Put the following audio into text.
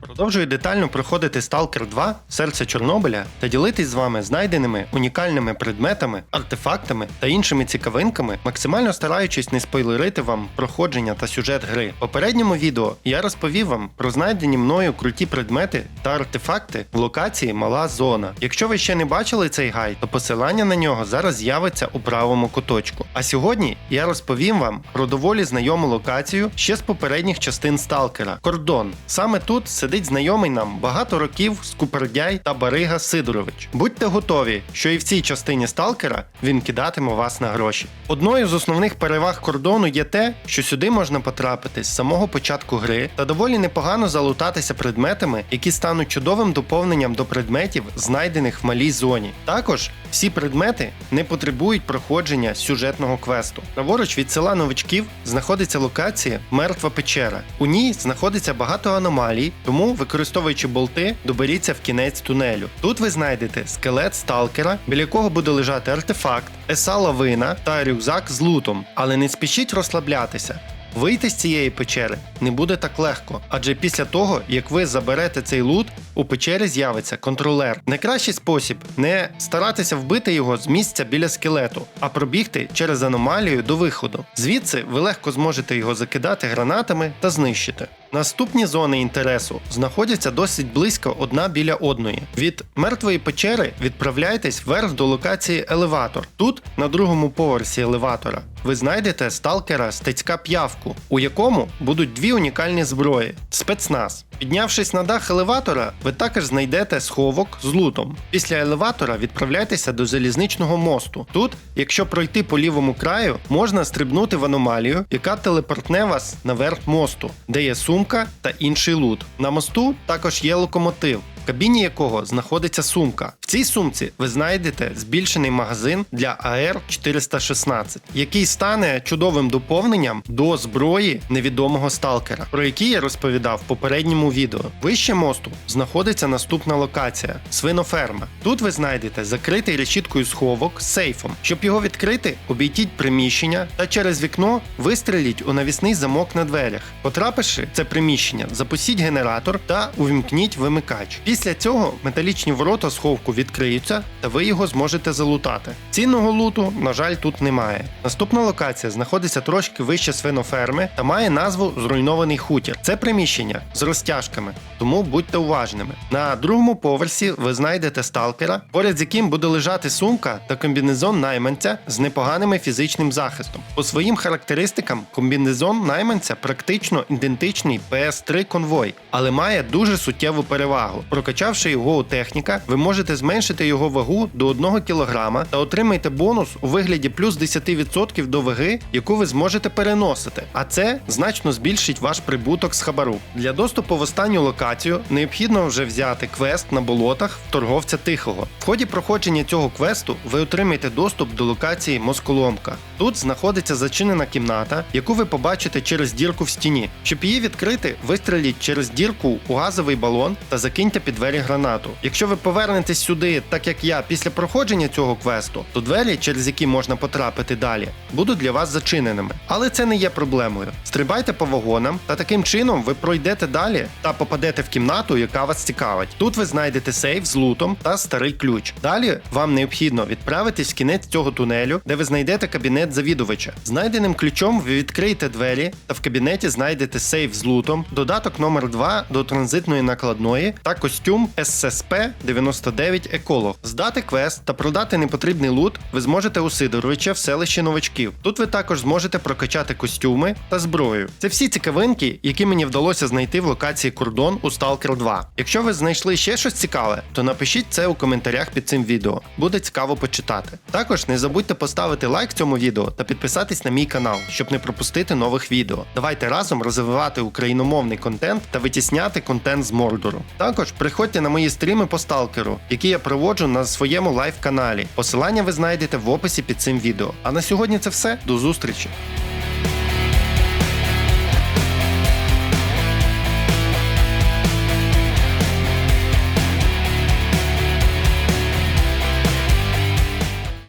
Продовжую детально проходити Stalker 2 серце Чорнобиля та ділитись з вами знайденими унікальними предметами, артефактами та іншими цікавинками, максимально стараючись не спойлерити вам проходження та сюжет гри. В попередньому відео я розповів вам про знайдені мною круті предмети та артефакти в локації Мала Зона. Якщо ви ще не бачили цей гайд, то посилання на нього зараз з'явиться у правому куточку. А сьогодні я розповім вам про доволі знайому локацію ще з попередніх частин Сталкера Кордон. Саме тут сидить знайомий нам багато років Скупердяй та Барига Сидорович. Будьте готові, що і в цій частині Сталкера він кидатиме вас на гроші. Одною з основних переваг кордону є те, що сюди можна потрапити з самого початку гри та доволі непогано залутатися предметами, які стануть чудовим доповненням до предметів, знайдених в малій зоні. Також всі предмети не потребують проходження сюжетного квесту. Праворуч від села новичків знаходиться локація Мертва печера. У ній знаходиться багато аномалій, тому, використовуючи болти, доберіться в кінець тунелю. Тут ви знайдете скелет сталкера, біля якого буде лежати артефакт, еса лавина та рюкзак з лутом. Але не спішіть розслаблятися. Вийти з цієї печери не буде так легко, адже після того, як ви заберете цей лут, у печері з'явиться контролер. Найкращий спосіб не старатися вбити його з місця біля скелету, а пробігти через аномалію до виходу. Звідси ви легко зможете його закидати гранатами та знищити. Наступні зони інтересу знаходяться досить близько одна біля одної. Від мертвої печери відправляйтесь вверх до локації елеватор. Тут, на другому поверсі елеватора, ви знайдете сталкера стецька п'явку, у якому будуть дві унікальні зброї спецназ. Піднявшись на дах елеватора, ви також знайдете сховок з лутом. Після елеватора відправляйтеся до залізничного мосту. Тут, якщо пройти по лівому краю, можна стрибнути в аномалію, яка телепортне вас наверх мосту, де є сумка та інший лут. На мосту також є локомотив. В кабіні якого знаходиться сумка. Цій сумці ви знайдете збільшений магазин для АР-416, який стане чудовим доповненням до зброї невідомого сталкера, про який я розповідав в попередньому відео. Вище мосту знаходиться наступна локація свиноферма. Тут ви знайдете закритий решіткою сховок з сейфом. Щоб його відкрити, обійдіть приміщення та через вікно вистреліть у навісний замок на дверях. Потрапивши в це приміщення, запустіть генератор та увімкніть вимикач. Після цього металічні ворота сховку відкриються, та ви його зможете залутати. Цінного луту, на жаль, тут немає. Наступна локація знаходиться трошки вище свиноферми та має назву Зруйнований хутір. Це приміщення з розтяжками, тому будьте уважними. На другому поверсі ви знайдете сталкера, поряд з яким буде лежати сумка та комбінезон найманця з непоганим фізичним захистом. По своїм характеристикам, комбінезон найманця практично ідентичний PS3 конвой, але має дуже суттєву перевагу. Прокачавши його у техніка, ви можете зменшити його вагу до 1 кг та отримаєте бонус у вигляді плюс 10% до ваги, яку ви зможете переносити. А це значно збільшить ваш прибуток з хабару. Для доступу в останню локацію необхідно вже взяти квест на болотах в торговця тихого. В ході проходження цього квесту ви отримаєте доступ до локації Москоломка. Тут знаходиться зачинена кімната, яку ви побачите через дірку в стіні. Щоб її відкрити, вистреліть через дірку у газовий балон та закиньте під двері гранату. Якщо ви повернетесь сюди, так як я, після проходження цього квесту, то двері, через які можна потрапити далі, будуть для вас зачиненими. Але це не є проблемою. Стрибайте по вагонам, та таким чином ви пройдете далі та попадете в кімнату, яка вас цікавить. Тут ви знайдете сейф з лутом та старий ключ. Далі вам необхідно відправитись в кінець цього тунелю, де ви знайдете кабінет завідувача. Знайденим ключом ви відкриєте двері та в кабінеті знайдете сейф з лутом, додаток номер 2 до транзитної накладної та костюм SSP-99 Еколог. Здати квест та продати непотрібний лут ви зможете у Сидоровича в селищі новачків. Тут ви також зможете прокачати костюми та зброю. Це всі цікавинки, які мені вдалося знайти в локації кордон у Stalker 2. Якщо ви знайшли ще щось цікаве, то напишіть це у коментарях під цим відео. Буде цікаво почитати. Також не забудьте поставити лайк цьому відео та підписатись на мій канал, щоб не пропустити нових відео. Давайте разом розвивати україномовний контент та витісняти контент з Мордору. Також приходьте на мої стріми по сталкеру, які я проводжу на своєму лайв каналі. Посилання ви знайдете в описі під цим відео. А на сьогодні це все. До зустрічі!